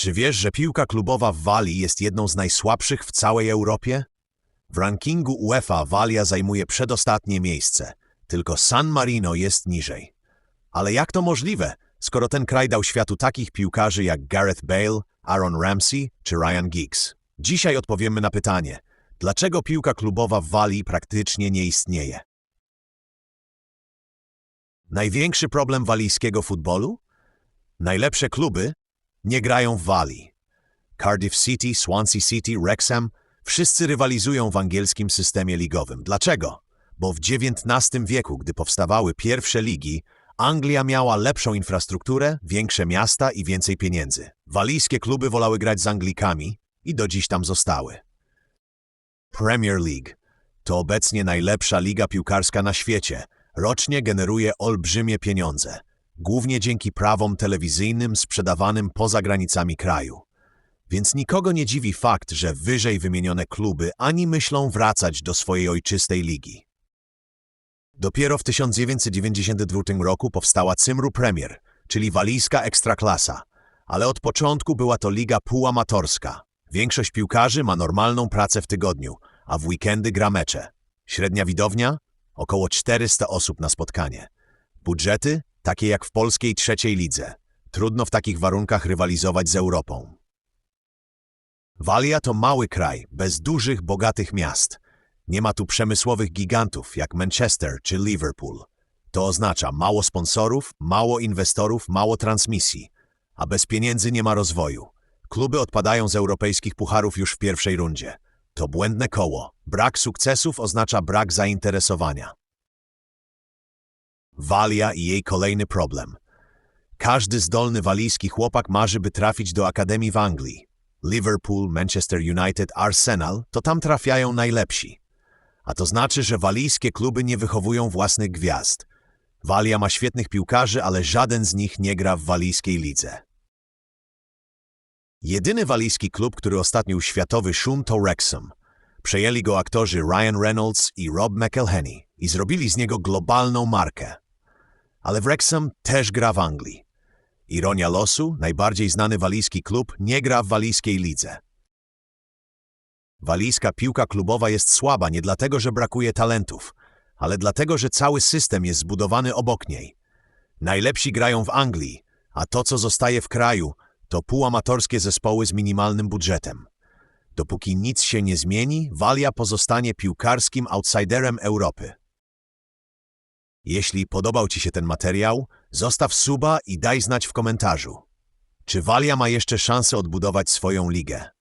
Czy wiesz, że piłka klubowa w Walii jest jedną z najsłabszych w całej Europie? W rankingu UEFA Walia zajmuje przedostatnie miejsce, tylko San Marino jest niżej. Ale jak to możliwe, skoro ten kraj dał światu takich piłkarzy jak Gareth Bale, Aaron Ramsey czy Ryan Giggs? Dzisiaj odpowiemy na pytanie, dlaczego piłka klubowa w Walii praktycznie nie istnieje? Największy problem walijskiego futbolu? Najlepsze kluby nie grają w Walii. Cardiff City, Swansea City, Wrexham wszyscy rywalizują w angielskim systemie ligowym. Dlaczego? Bo w XIX wieku, gdy powstawały pierwsze ligi, Anglia miała lepszą infrastrukturę, większe miasta i więcej pieniędzy. Walijskie kluby wolały grać z Anglikami i do dziś tam zostały. Premier League to obecnie najlepsza liga piłkarska na świecie. Rocznie generuje olbrzymie pieniądze, głównie dzięki prawom telewizyjnym sprzedawanym poza granicami kraju. Więc nikogo nie dziwi fakt, że wyżej wymienione kluby ani myślą wracać do swojej ojczystej ligi. Dopiero w 1992 roku powstała Cymru Premier, czyli walijska ekstraklasa, ale od początku była to liga półamatorska. Większość piłkarzy ma normalną pracę w tygodniu, a w weekendy gra mecze. Średnia widownia? Około 400 osób na spotkanie. Budżety? Takie jak w polskiej trzeciej lidze. Trudno w takich warunkach rywalizować z Europą. Walia to mały kraj, bez dużych, bogatych miast. Nie ma tu przemysłowych gigantów jak Manchester czy Liverpool. To oznacza mało sponsorów, mało inwestorów, mało transmisji, a bez pieniędzy nie ma rozwoju. Kluby odpadają z europejskich pucharów już w pierwszej rundzie. To błędne koło. Brak sukcesów oznacza brak zainteresowania. Walia i jej kolejny problem. Każdy zdolny walijski chłopak marzy, by trafić do akademii w Anglii. Liverpool, Manchester United, Arsenal to tam trafiają najlepsi. A to znaczy, że walijskie kluby nie wychowują własnych gwiazd. Walia ma świetnych piłkarzy, ale żaden z nich nie gra w walijskiej lidze. Jedyny walijski klub, który ostatnił światowy szum to Wrexham. Przejęli go aktorzy Ryan Reynolds i Rob McElhenney i zrobili z niego globalną markę. Ale Wrexham też gra w Anglii. Ironia losu, najbardziej znany walijski klub nie gra w walijskiej lidze. Walijska piłka klubowa jest słaba nie dlatego, że brakuje talentów, ale dlatego, że cały system jest zbudowany obok niej. Najlepsi grają w Anglii, a to, co zostaje w kraju, to półamatorskie zespoły z minimalnym budżetem. Dopóki nic się nie zmieni, Walia pozostanie piłkarskim outsiderem Europy. Jeśli podobał Ci się ten materiał, zostaw suba i daj znać w komentarzu. Czy Walia ma jeszcze szansę odbudować swoją ligę?